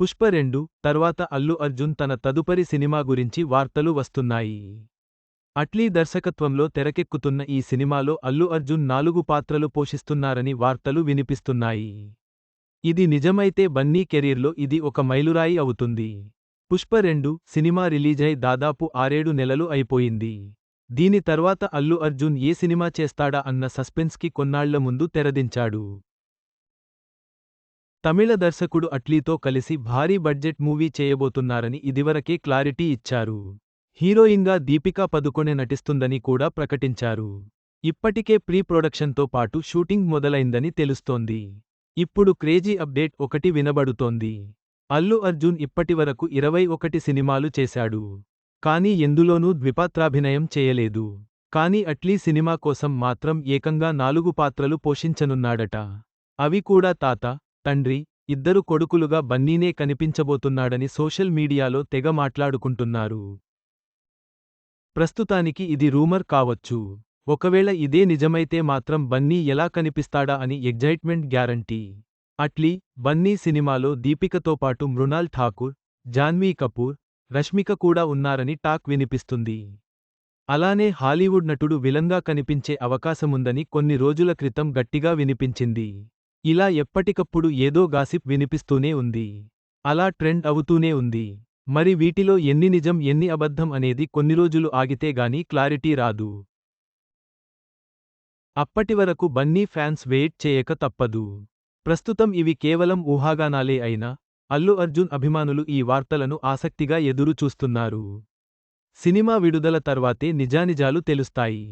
పుష్ప రెండు తర్వాత అల్లు అర్జున్ తన తదుపరి సినిమా గురించి వార్తలు వస్తున్నాయి. అట్లీ దర్శకత్వంలో తెరకెక్కుతున్న ఈ సినిమాలో అల్లు అర్జున్ నాలుగు పాత్రలు పోషిస్తున్నారని వార్తలు వినిపిస్తున్నాయి. ఇది నిజమైతే బన్నీ కెరీర్లో ఇది ఒక మైలురాయి అవుతుంది. పుష్ప రెండు సినిమా రిలీజై దాదాపు ఆరేడు నెలలు అయిపోయింది. దీని తర్వాత అల్లు అర్జున్ ఏ సినిమా చేస్తాడా అన్న సస్పెన్స్కి కొన్నాళ్ళ ముందు తెరదించాడు. తమిళ దర్శకుడు అట్లీతో కలిసి భారీ బడ్జెట్ మూవీ చేయబోతున్నారని ఇదివరకే క్లారిటీ ఇచ్చారు. హీరోయిన్గా దీపికా పదుకొనె నటిస్తుందని కూడా ప్రకటించారు. ఇప్పటికే ప్రీ ప్రొడక్షన్తో పాటు షూటింగ్ మొదలైందని తెలుస్తోంది. ఇప్పుడు క్రేజీ అప్డేట్ ఒకటి వినబడుతోంది. అల్లు అర్జున్ ఇప్పటివరకు ఇరవై ఒకటి సినిమాలు చేశాడు. కానీ ఎందులోనూ ద్విపాత్రాభినయం చేయలేదు. కానీ అట్లీ సినిమా కోసం మాత్రం ఏకంగా నాలుగు పాత్రలు పోషించనున్నాడట. అవి కూడా తాత తండ్రి ఇద్దరు కొడుకులుగా బన్నీనే కనిపించబోతున్నాడని సోషల్ మీడియాలో తెగ మాట్లాడుకుంటున్నారు. ప్రస్తుతానికి ఇది రూమర్ కావచ్చు. ఒకవేళ ఇదే నిజమైతే మాత్రం బన్నీ ఎలా కనిపిస్తాడా అని ఎగ్జైట్మెంట్ గ్యారంటీ. అట్లీ బన్నీ సినిమాలో దీపికతో పాటు మృణాల్ ఠాకూర్ జాన్వీ కపూర్ రష్మిక కూడా ఉన్నారని టాక్ వినిపిస్తుంది. అలానే హాలీవుడ్ నటుడు విలంగా కనిపించే అవకాశముందని కొన్ని రోజుల క్రితం గట్టిగా వినిపించింది. ఇలా ఎప్పటికప్పుడు ఏదో గాసిప్ వినిపిస్తూనే ఉంది. అలా ట్రెండ్ అవుతూనే ఉంది. మరి వీటిలో ఎన్ని నిజం ఎన్ని అబద్ధం అనేది కొన్ని రోజులు ఆగితే గాని క్లారిటీ రాదు. అప్పటివరకు బన్నీ ఫ్యాన్స్ వెయిట్ చేయక తప్పదు. ప్రస్తుతం ఇవి కేవలం ఊహాగానాలే అయినా అల్లు అర్జున్ అభిమానులు ఈ వార్తలను ఆసక్తిగా ఎదురు చూస్తున్నారు సినిమా విడుదల తర్వాతే నిజానిజాలు తెలుస్తాయి.